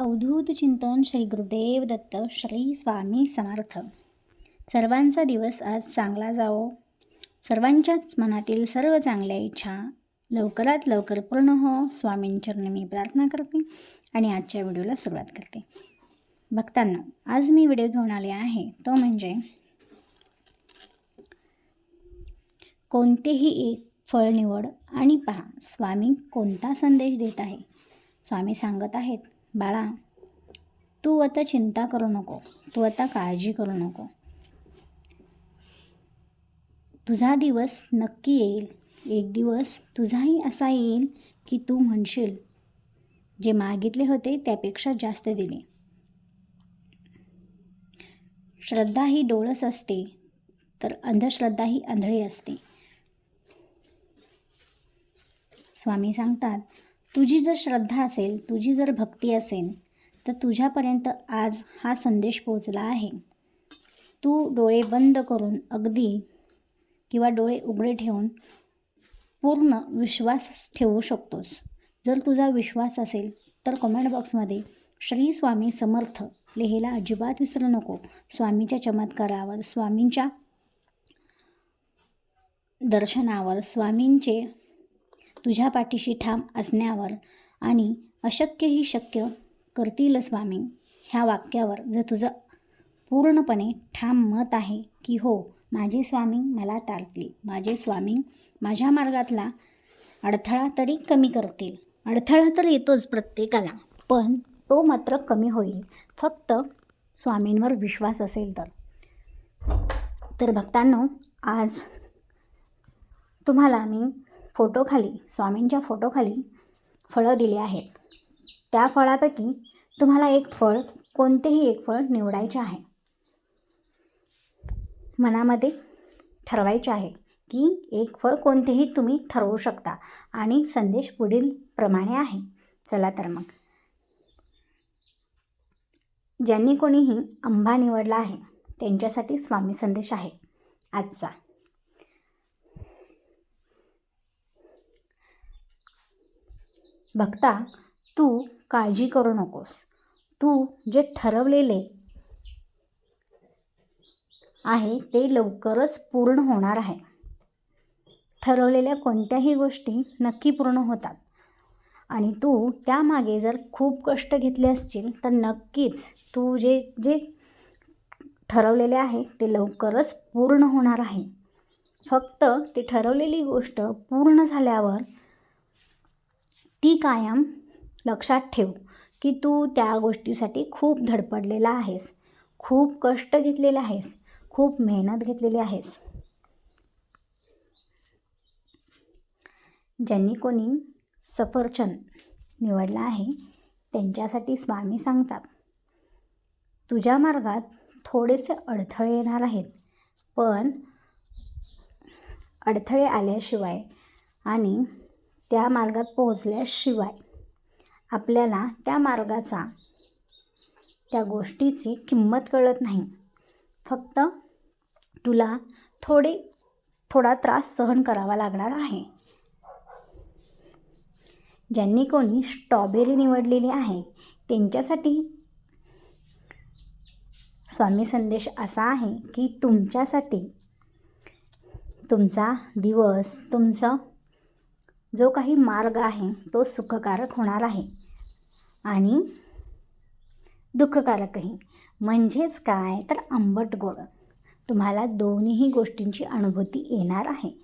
अवधूत चिंतन श्री गुरुदेव दत्त श्री स्वामी समर्थ. सर्वांचा दिवस आज चांगला जावो. सर्वांच्याच मनातील सर्व चांगल्या इच्छा लवकरात लवकर पूर्ण हो. स्वामींचरणी मी प्रार्थना करते आणि आजच्या व्हिडिओला सुरुवात करते. भक्तांना आज मी व्हिडिओ घेऊन आले आहे. तो म्हणजे कोणतेही एक फळ निवड आणि पहा स्वामी कोणता संदेश देत आहे? स्वामी सांगत आहेत बाळा तू आता चिंता करू नको. तू आता काळजी करू नको. तुझा दिवस नक्की येईल. एक दिवस तुझाही असा येईल की तू म्हणशील जे मागितले होते त्यापेक्षा जास्त दिले. श्रद्धा ही डोळस असते तर अंधश्रद्धा ही आंधळी असते. स्वामी सांगतात तुझी जर श्रद्धा असेल तुझी जर भक्ती असेल तर तुझ्यापर्यंत आज हा संदेश पोचला आहे. तू डोळे बंद करून अगदी किंवा डोळे उघडे ठेवून पूर्ण विश्वास ठेवू शकतोस. जर तुझा विश्वास असेल तर कमेंट बॉक्समध्ये श्री स्वामी समर्थ लिहायला अजिबात विसरू नको. स्वामीच्या चमत्कारावर स्वामींच्या दर्शनावर स्वामींचे तुझ्या पाठीशी ठाम असण्यावर आणि अशक्यही शक्य करतील स्वामी. ह्या वाक्यावर जर तुझं पूर्णपणे ठाम मत आहे की हो माझे स्वामी मला टाळतील. माझे स्वामी माझ्या मार्गातला अडथळा तरी कमी करतील. अडथळा तर येतोच प्रत्येकाला पण तो मात्र कमी होईल. फक्त स्वामींवर विश्वास असेल तर. तर भक्तांनो आज तुम्हाला मी फोटोखाली स्वामींच्या फोटोखाली फळं दिली आहेत. त्या फळापैकी तुम्हाला एक फळ कोणतेही एक फळ निवडायचे आहे. मनामध्ये ठरवायचे आहे की एक फळ कोणतेही तुम्ही ठरवू शकता आणि संदेश पुढील प्रमाणे आहे. चला तर मग. ज्यांनी कोणीही आंबा निवडला आहे त्यांच्यासाठी स्वामी संदेश आहे. आजचा भक्ता तू काळजी करू नकोस. तू जे ठरवलेले आहे ते लवकरच पूर्ण होणार आहे. ठरवलेल्या कोणत्याही गोष्टी नक्की पूर्ण होतात. आणि तू त्यामागे जर खूप कष्ट घेतले असतील तर नक्कीच तू जे जे ठरवलेले आहे ते लवकरच पूर्ण होणार आहे. फक्त ती ठरवलेली गोष्ट पूर्ण झाल्यावर ती कायम लक्षात ठेव की तू त्या गोष्टीसाठी खूप धडपडलेला आहेस. खूप कष्ट घेतलेले आहेस. खूप मेहनत घेतलेली आहेस. ज्यांनी कोणी सफरचंद निवडला आहे त्यांच्यासाठी स्वामी सांगतात तुझ्या मार्गात थोडेसे अडथळे येणार आहेत पण अडथळे आल्याशिवाय आणि त्या मार्गात पोहोचल्याशिवाय आपल्याला त्या मार्गाचा त्या गोष्टीची किंमत कळत नाही. फक्त तुला थोडे थोडा त्रास सहन करावा लागणार आहे. ज्यांनी कोणी स्ट्रॉबेरी निवडलेली आहे त्यांच्यासाठी स्वामी संदेश असा आहे की तुमच्यासाठी तुमचा दिवस तुमचं जो काही मार्ग आहे तो सुखकारक होणार आहे. आणि दुःखकारकही. म्हणजेच काय? तर आंबट गोड. तुम्हाला दोन्हीही गोष्टींची अनुभूती येणार आहे.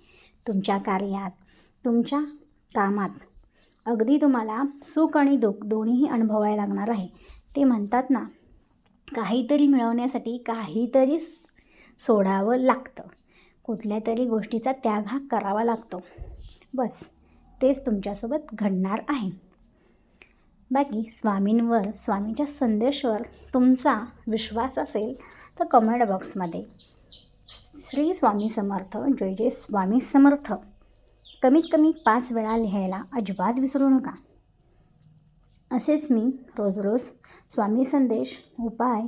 तुमच्या कार्यात तुमच्या कामात. अगदी तुम्हाला सुख आणि दुःख दोन्हीही अनुभवायला लागणार आहे. ते म्हणतात ना काहीतरी मिळवण्यासाठी काहीतरी सोडावं लागतं. कुठल्या तरी गोष्टीचा त्याग हा करावा लागतो. बस. तेच तुमच्यासोबत घडणार आहे. बाकी स्वामींवर स्वामींच्या संदेशवर तुमचा विश्वास असेल तर कमेंट बॉक्समध्ये श्री स्वामी समर्थ जय जय स्वामी समर्थ. कमीत कमी पाच वेळा लिहायला अजिबात विसरू नका. असेच मी रोज रोज स्वामी संदेश उपाय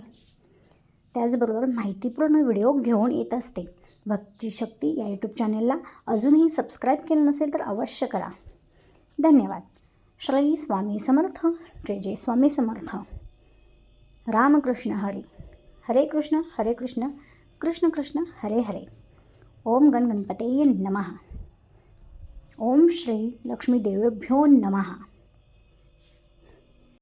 त्याचबरोबर माहितीपूर्ण व्हिडिओ घेऊन येत असते. भक्ती शक्ती या यूट्यूब चॅनेलला अजूनही सबस्क्राईब केलं नसेल तर अवश्य करा. धन्यवाद. श्री स्वामी समर्थ. जय जय स्वामी समर्थ. रामकृष्ण हरी. हरे कृष्ण हरे कृष्ण कृष्ण कृष्ण हरे हरे. ओम गण गणपते नमः. ओम श्री लक्ष्मी देवेभ्यो